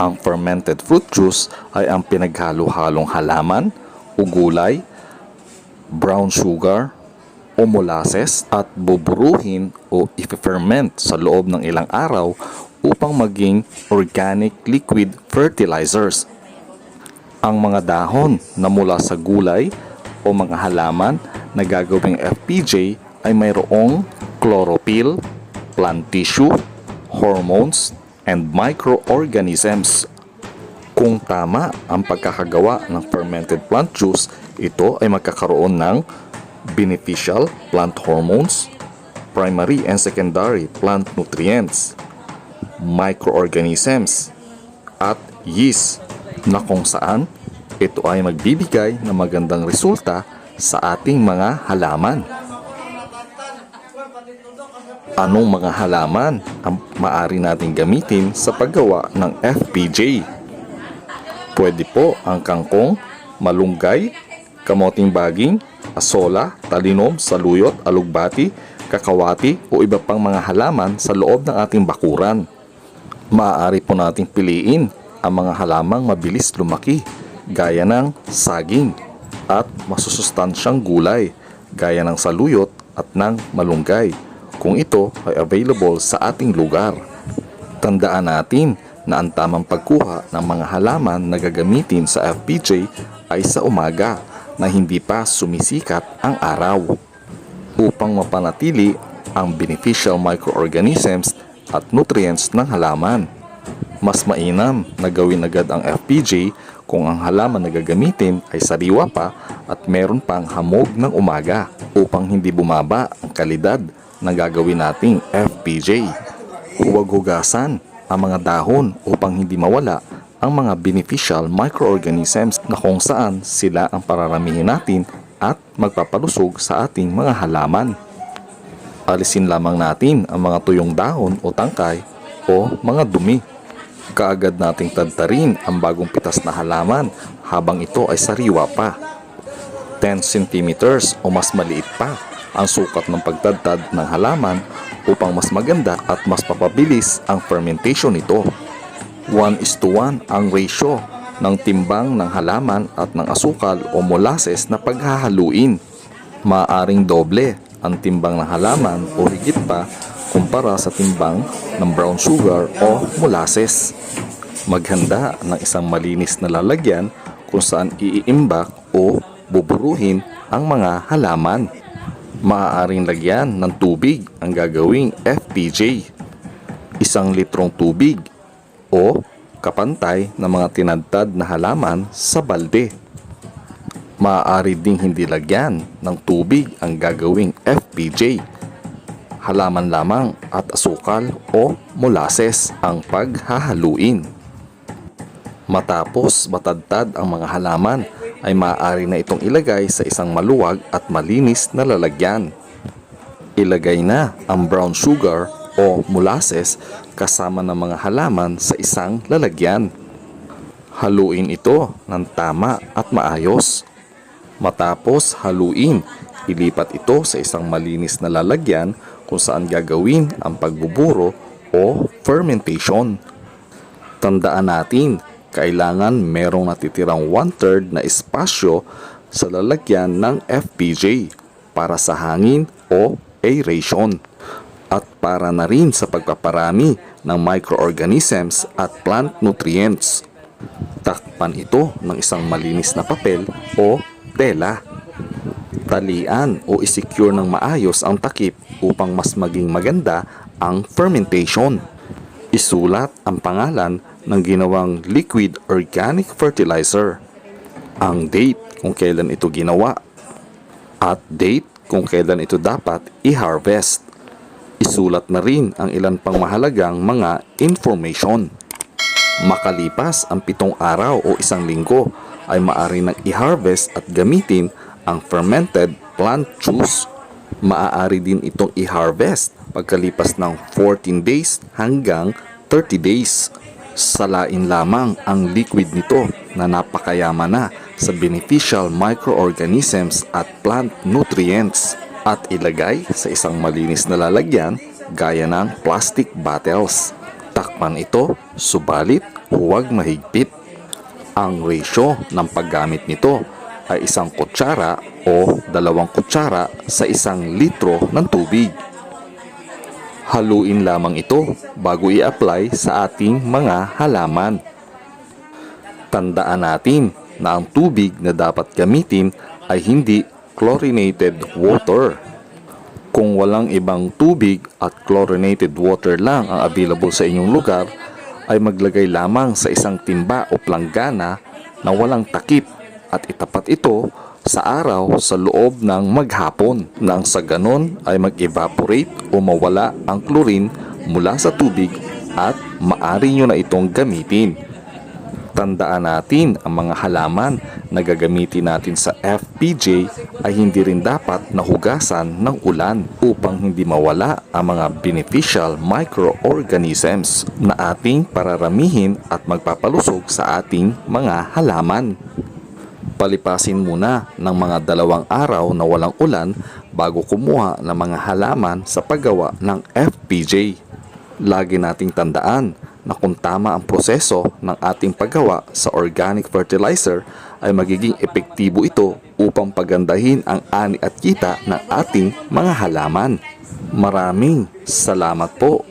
Ang fermented fruit juice ay ang pinaghalo-halong halaman o gulay, brown sugar, o molasses at buburuhin o i-ferment sa loob ng ilang araw upang maging organic liquid fertilizers. Ang mga dahon na mula sa gulay o mga halaman na gagawing FPJ ay mayroong chlorophyll, plant tissue, hormones, and microorganisms. Kung tama ang pagkakagawa ng fermented plant juice, ito ay magkakaroon ng beneficial plant hormones, primary and secondary plant nutrients, microorganisms, at yeast na kung saan ito ay magbibigay ng magandang resulta sa ating mga halaman. Anong mga halaman ang maari nating gamitin sa paggawa ng FPJ? Pwede po ang kangkong, malunggay, kamoting baging, asola, talinom, saluyot, alugbati, kakawati o iba pang mga halaman sa loob ng ating bakuran. Maaari po nating piliin ang mga halamang mabilis lumaki gaya ng saging at masusustansyang gulay gaya ng saluyot at ng malunggay kung ito ay available sa ating lugar. Tandaan natin na ang tamang pagkuha ng mga halaman na gagamitin sa FPJ ay sa umaga na hindi pa sumisikat ang araw upang mapanatili ang beneficial microorganisms at nutrients ng halaman. Mas mainam na gawin agad ang FPJ kung ang halaman na gagamitin ay sariwa pa at meron pang hamog ng umaga upang hindi bumaba ang kalidad ng gagawin nating FPJ. Huwag hugasan ang mga dahon upang hindi mawala ang mga beneficial microorganisms na kung saan sila ang pararamihin natin at magpapalusog sa ating mga halaman. Alisin lamang natin ang mga tuyong dahon o tangkay o mga dumi. Kaagad nating tadtarin ang bagong pitas na halaman habang ito ay sariwa pa. 10 centimeters o mas maliit pa ang sukat ng pagtadtad ng halaman upang mas maganda at mas papabilis ang fermentation nito. 1 is to 1 ang ratio ng timbang ng halaman at ng asukal o molasses na paghahaluin. Maaring doble ang timbang ng halaman o higit pa kumpara sa timbang ng brown sugar o molasses. Maghanda ng isang malinis na lalagyan kung saan iiimbak o buburuhin ang mga halaman. Maaaring lagyan ng tubig ang gagawing FPJ. Isang litrong tubig o kapantay ng mga tinadtad na halaman sa balde. Maaari ding hindi lagyan ng tubig ang gagawing FPJ. Halaman lamang at asukal o molasses ang paghahaluin. Matapos matadtad ang mga halaman ay maaari na itong ilagay sa isang maluwag at malinis na lalagyan. Ilagay na ang brown sugar o molasses kasama ng mga halaman sa isang lalagyan. Haluin ito ng tama at maayos. Matapos haluin, ilipat ito sa isang malinis na lalagyan kung saan gagawin ang pagbuburo o fermentation. Tandaan natin, kailangan merong natitirang one-third na espasyo sa lalagyan ng FPJ para sa hangin o aeration at para na rin sa pagpaparami ng microorganisms at plant nutrients. Takpan ito ng isang malinis na papel o tela. Talian o isecure ng maayos ang takip upang mas maging maganda ang fermentation. Isulat ang pangalan ng ginawang liquid organic fertilizer, ang date kung kailan ito ginawa, at date kung kailan ito dapat i-harvest. Isulat na rin ang ilan pang mahalagang mga information. Makalipas ang pitong araw o isang linggo ay maaari nang i-harvest at gamitin ang fermented plant juice. Maaari din itong i-harvest pagkalipas ng 14 days hanggang 30 days. Salain lamang ang liquid nito na napakayaman na sa beneficial microorganisms at plant nutrients at ilagay sa isang malinis na lalagyan gaya ng plastic bottles. Takpan ito, subalit huwag mahigpit. Ang ratio ng paggamit nito ay isang kutsara o dalawang kutsara sa isang litro ng tubig. Haluin lamang ito bago i-apply sa ating mga halaman. Tandaan natin na ang tubig na dapat gamitin ay hindi chlorinated water. Kung walang ibang tubig at chlorinated water lang ang available sa inyong lugar, ay maglagay lamang sa isang timba o planggana na walang takip at itapat ito sa araw sa loob ng maghapon nang sa ganon ay mag-evaporate o mawala ang chlorine mula sa tubig at maari nyo na itong gamitin. Tandaan natin ang mga halaman na gagamitin natin sa FPJ ay hindi rin dapat nahugasan ng ulan upang hindi mawala ang mga beneficial microorganisms na ating pararamihin at magpapalusog sa ating mga halaman. Palipasin muna ng mga dalawang araw na walang ulan bago kumuha ng mga halaman sa paggawa ng FPJ. Lagi nating tandaan na kung tama ang proseso ng ating paggawa sa organic fertilizer ay magiging epektibo ito upang pagandahin ang ani at kita ng ating mga halaman. Maraming salamat po.